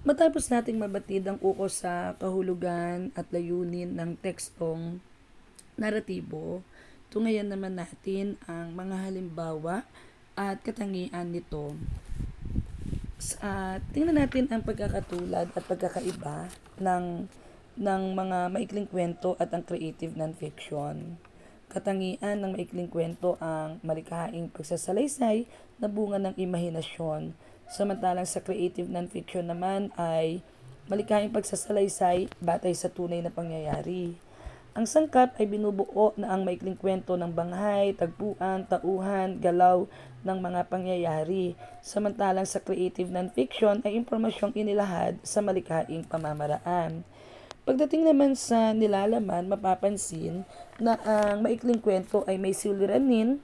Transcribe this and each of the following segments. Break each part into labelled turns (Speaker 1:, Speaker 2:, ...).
Speaker 1: Matapos nating mabatid ang ukos sa kahulugan at layunin ng tekstong naratibo, tungayan naman natin ang mga halimbawa at katangian nito. Sa tingnan natin ang pagkakatulad at pagkakaiba ng ng mga maikling kwento at ang creative nonfiction. Katangian ng maikling kwento ang malikhaing pagsasalaysay na bunga ng imahinasyon. Samantalang sa creative nonfiction naman ay malikhaing pagsasalaysay batay sa tunay na pangyayari. Ang sangkap ay binubuo na ang maikling kwento ng banghay, tagpuan, tauhan, galaw ng mga pangyayari. Samantalang sa creative nonfiction ay impormasyong inilahad sa malikhaing pamamaraan. Pagdating naman sa nilalaman, mapapansin na ang maikling kwento ay may suliranin,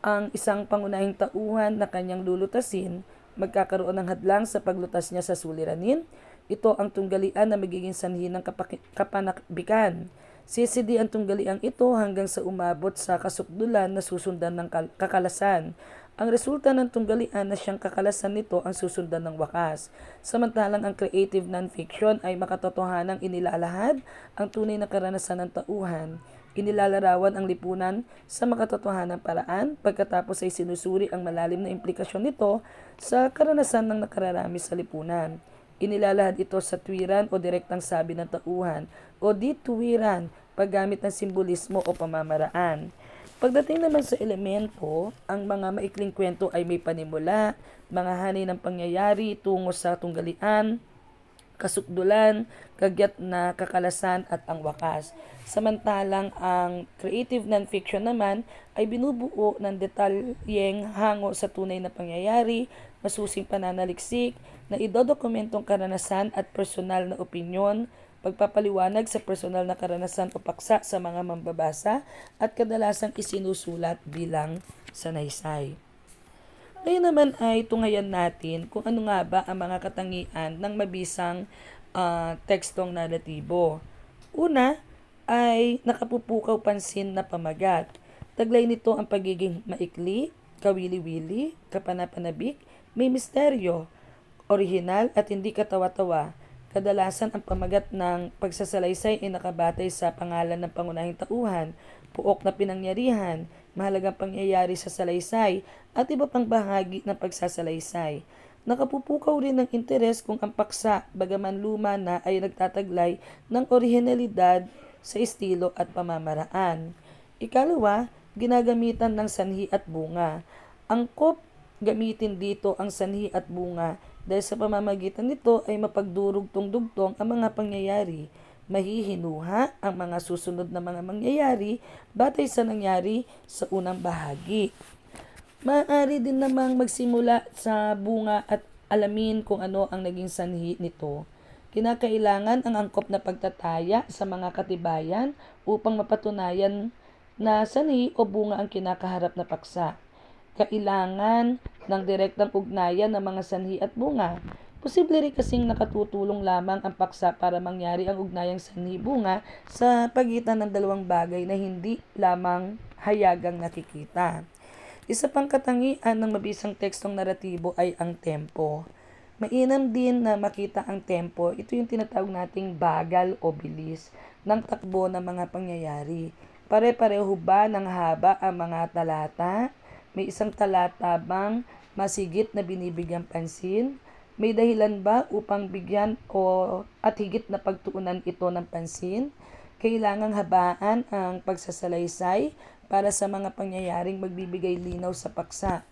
Speaker 1: ang isang pangunahing tauhan na kanyang lulutasin, magkakaroon ng hadlang sa paglutas niya sa suliranin. Ito ang tunggalian na magiging sanhi ng kapanakbikan. Sisidi ang tunggaliang ito hanggang sa umabot sa kasukdulan na susundan ng kal- kakalasan. Ang resulta ng tunggalian na siyang kakalasan nito ang susundan ng wakas. Samantalang ang creative nonfiction ay makatotohanang inilalahad ang tunay na karanasan ng tauhan. Inilalarawan ang lipunan sa makatotohanang paraan pagkatapos ay sinusuri ang malalim na implikasyon nito sa karanasan ng nakararami sa lipunan. Inilalahad ito sa tuwiran o direktang sabi ng tauhan o di tuwiran paggamit ng simbolismo o pamamaraan. Pagdating naman sa elemento, ang mga maikling kwento ay may panimula, mga hanay ng pangyayari tungo sa tunggalian, kasukdulan, kagyat na kakalasan at ang wakas. Samantalang ang creative nonfiction naman ay binubuo ng detalyeng hango sa tunay na pangyayari, masusing pananaliksik, na idodokumentong karanasan at personal na opinyon, pagpapaliwanag sa personal na karanasan o paksa sa mga mambabasa at kadalasang isinusulat bilang sanaysay. Ngayon naman ay tungayan natin kung ano nga ba ang mga katangian ng mabisang ah, tekstong naratibo. Una ay nakapupukaw pansin na pamagat. Taglay nito ang pagiging maikli, kawili-wili, kapanapanabik, may misteryo, orihinal at hindi katawa-tawa. Kadalasan ang pamagat ng pagsasalaysay ay nakabatay sa pangalan ng pangunahing tauhan, puok na pinangyarihan, mahalagang pangyayari sa salaysay, at iba pang bahagi ng pagsasalaysay. Nakapupukaw rin ng interes kung ang paksa, bagaman luma na ay nagtataglay ng orihinalidad sa estilo at pamamaraan. Ikalawa, ginagamitan ng sanhi at bunga. Angkop gamitin dito ang sanhi at bunga dahil sa pamamagitan nito ay mapagdurugtong-dugtong ang mga pangyayari. Mahihinuha ang mga susunod na mga mangyayari batay sa nangyari sa unang bahagi. Maaari din namang magsimula sa bunga at alamin kung ano ang naging sanhi nito. Kinakailangan ang angkop na pagtataya sa mga katibayan upang mapatunayan na sanhi o bunga ang kinakaharap na paksa. Kailangan ng direktang ugnayan ng mga sanhi at bunga. Posible rin kasing nakatutulong lamang ang paksa para mangyari ang ugnayang sanhi-bunga sa pagitan ng dalawang bagay na hindi lamang hayagang nakikita. Isa pang katangian ng mabisang tekstong naratibo ay ang tempo. Mainam din na makita ang tempo. Ito yung tinatawag nating bagal o bilis ng takbo ng mga pangyayari. Pare-pareho ba ng haba ang mga talata? May isang talata bang masigit na binibigyang pansin? May dahilan ba upang bigyan o at higit na pagtuunan ito ng pansin? Kailangang habaan ang pagsasalaysay para sa mga pangyayaring magbibigay linaw sa paksa.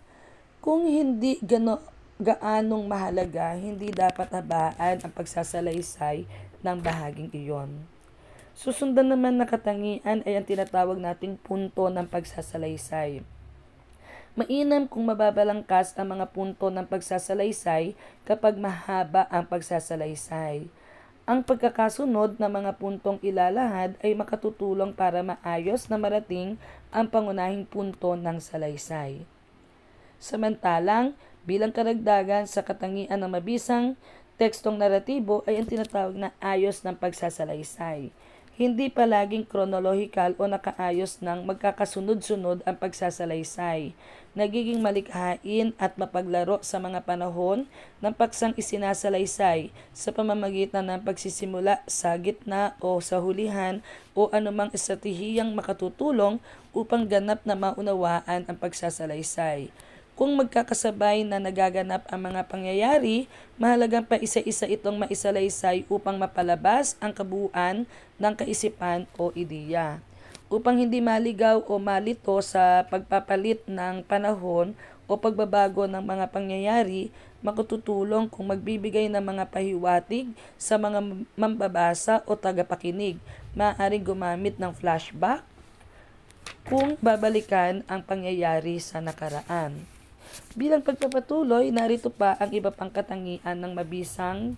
Speaker 1: Kung hindi gano, gaanong mahalaga, hindi dapat habaan ang pagsasalaysay ng bahaging iyon. Susundan naman na katangian ay ang tinatawag nating punto ng pagsasalaysay. Mainam kung mababalangkas ang mga punto ng pagsasalaysay kapag mahaba ang pagsasalaysay. Ang pagkakasunod ng mga puntong ilalahad ay makatutulong para maayos na marating ang pangunahing punto ng salaysay. Samantalang, bilang karagdagan sa katangian ng mabisang tekstong naratibo ay ang tinatawag na ayos ng pagsasalaysay. Hindi palaging kronolohikal o nakaayos ng magkakasunod-sunod ang pagsasalaysay. Nagiging malikhain at mapaglaro sa mga panahon ng paksang isinasalaysay sa pamamagitan ng pagsisimula sa gitna o sa hulihan o anumang estratehiyang makatutulong upang ganap na maunawaan ang pagsasalaysay. Kung magkakasabay na nagaganap ang mga pangyayari, mahalagang pa isa-isa itong maisalaysay upang mapalabas ang kabuuan ng kaisipan o ideya. Upang hindi maligaw o malito sa pagpapalit ng panahon o pagbabago ng mga pangyayari, makatutulong kung magbibigay ng mga pahiwatig sa mga mambabasa o tagapakinig. Maaaring gumamit ng flashback kung babalikan ang pangyayari sa nakaraan. Bilang pagpapatuloy, narito pa ang iba pang katangian ng mabisang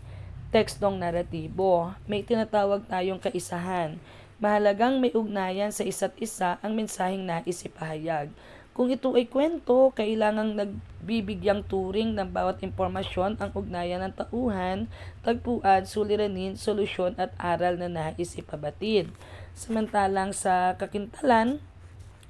Speaker 1: tekstong naratibo. May tinatawag tayong kaisahan. Mahalagang may ugnayan sa isa't isa ang mensaheng nais ipahayag. Kung ito ay kwento, kailangang nagbibigyang turing ng bawat impormasyon ang ugnayan ng tauhan, tagpuan, suliranin, solusyon at aral na nais ipabatid. Samantalang sa kakintalan,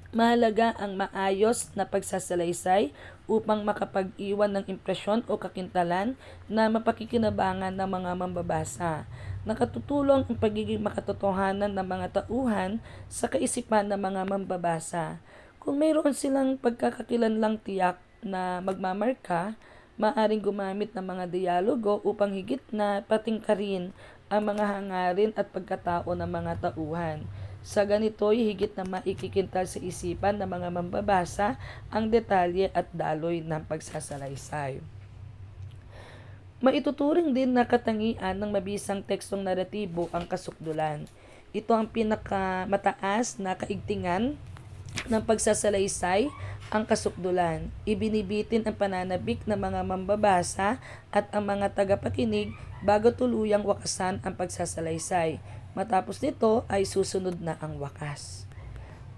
Speaker 1: Mahalaga ang maayos na pagsasalaysay upang makapag-iwan ng impresyon o kakintalan na mapakikinabangan ng mga mambabasa. Nakatutulong ang pagiging makatotohanan ng mga tauhan sa kaisipan ng mga mambabasa. Kung mayroon silang pagkakakilanlang tiyak na magmamarka, maaring gumamit ng mga dialogo upang higit na patingkarin ang mga hangarin at pagkatao ng mga tauhan. Sa ganito'y higit na maikikintal sa isipan ng mga mambabasa ang detalye at daloy ng pagsasalaysay. Maituturing din na katangian ng mabisang tekstong naratibo ang kasukdulan. Ito ang pinakamataas na kaigtingan ng pagsasalaysay ang kasukdulan. Ibinibitin ang pananabik ng mga mambabasa at ang mga tagapakinig bago tuluyang wakasan ang pagsasalaysay. Matapos nito ay susunod na ang wakas.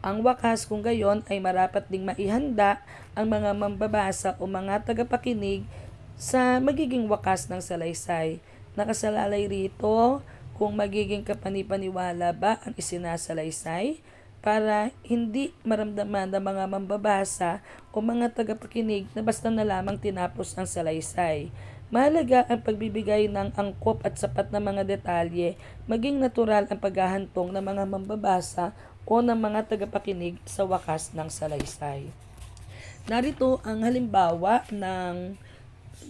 Speaker 1: Ang wakas kung gayon ay marapat ding maihanda ang mga mambabasa o mga tagapakinig sa magiging wakas ng salaysay. Nakasalalay rito kung magiging kapanipaniwala ba ang isinasalaysay para hindi maramdaman ng mga mambabasa o mga tagapakinig na basta na lamang tinapos ang salaysay. Mahalaga ang pagbibigay ng angkop at sapat na mga detalye, maging natural ang paghahantong ng mga mambabasa o ng mga tagapakinig sa wakas ng salaysay. Narito ang halimbawa ng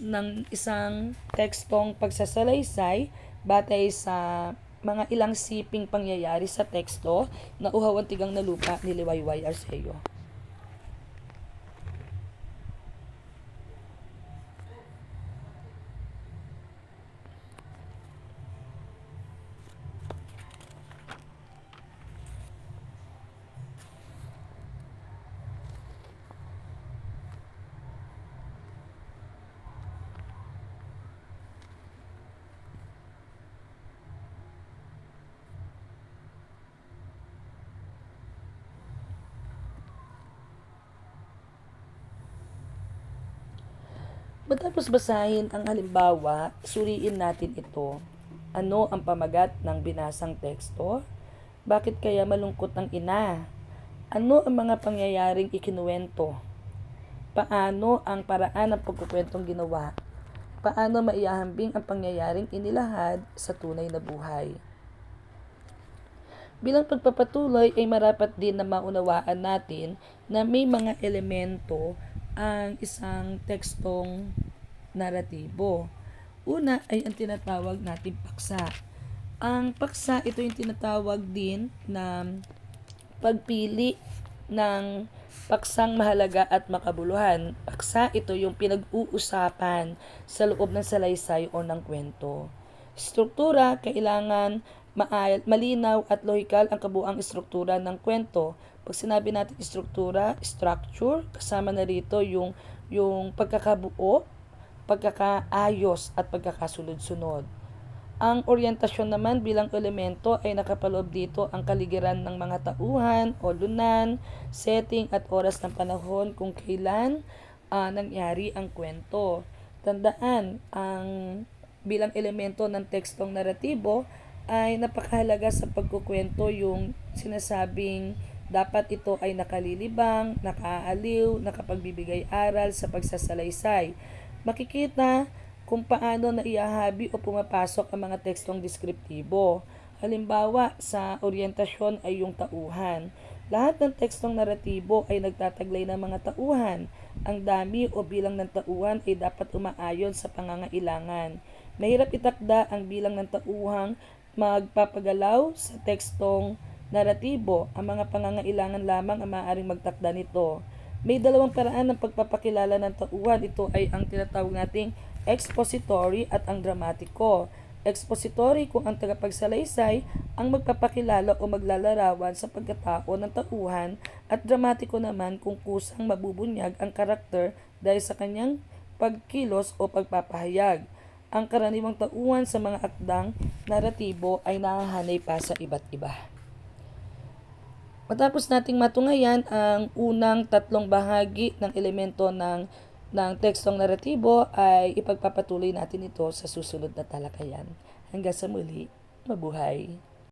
Speaker 1: ng isang tekstong pagsasalaysay batay sa mga ilang siping pangyayari sa teksto na uhawan tigang na lupa ni Liwayway Arceo. Matapos basahin ang halimbawa, suriin natin ito. Ano ang pamagat ng binasang teksto? Bakit kaya malungkot ang ina? Ano ang mga pangyayaring ikinuwento? Paano ang paraan ng pagkukwentong ginawa? Paano maiyahambing ang pangyayaring inilahad sa tunay na buhay? Bilang pagpapatuloy ay marapat din na maunawaan natin na may mga elemento ang isang tekstong naratibo. Una ay ang tinatawag nating paksa. Ang paksa, ito yung tinatawag din na pagpili ng paksang mahalaga at makabuluhan. Paksa, ito yung pinag-uusapan sa loob ng salaysay o ng kwento. Struktura, kailangan malinaw at lohikal ang kabuang istruktura ng kwento. Pag sinabi natin istruktura, structure, kasama na rito yung, yung pagkakabuo, pagkakaayos at pagkakasunod-sunod. Ang orientasyon naman bilang elemento ay nakapaloob dito ang kaligiran ng mga tauhan o lunan, setting at oras ng panahon kung kailan uh, nangyari ang kwento. Tandaan, ang bilang elemento ng tekstong naratibo ay napakahalaga sa pagkukwento yung sinasabing dapat ito ay nakalilibang, nakaaliw, nakapagbibigay aral sa pagsasalaysay. Makikita kung paano na iahabi o pumapasok ang mga tekstong deskriptibo. Halimbawa, sa orientasyon ay yung tauhan. Lahat ng tekstong naratibo ay nagtataglay ng mga tauhan. Ang dami o bilang ng tauhan ay dapat umaayon sa pangangailangan. Mahirap itakda ang bilang ng tauhang magpapagalaw sa tekstong naratibo. Ang mga pangangailangan lamang ang maaaring magtakda nito. May dalawang paraan ng pagpapakilala ng tauhan. Ito ay ang tinatawag nating expository at ang dramatiko. Expository kung ang tagapagsalaysay ang magpapakilala o maglalarawan sa pagkatao ng tauhan at dramatiko naman kung kusang mabubunyag ang karakter dahil sa kanyang pagkilos o pagpapahayag. Ang karaniwang tauhan sa mga akdang naratibo ay nahahanay pa sa iba't iba. Matapos nating matungayan ang unang tatlong bahagi ng elemento ng ng tekstong naratibo ay ipagpapatuloy natin ito sa susunod na talakayan. Hanggang sa muli, mabuhay!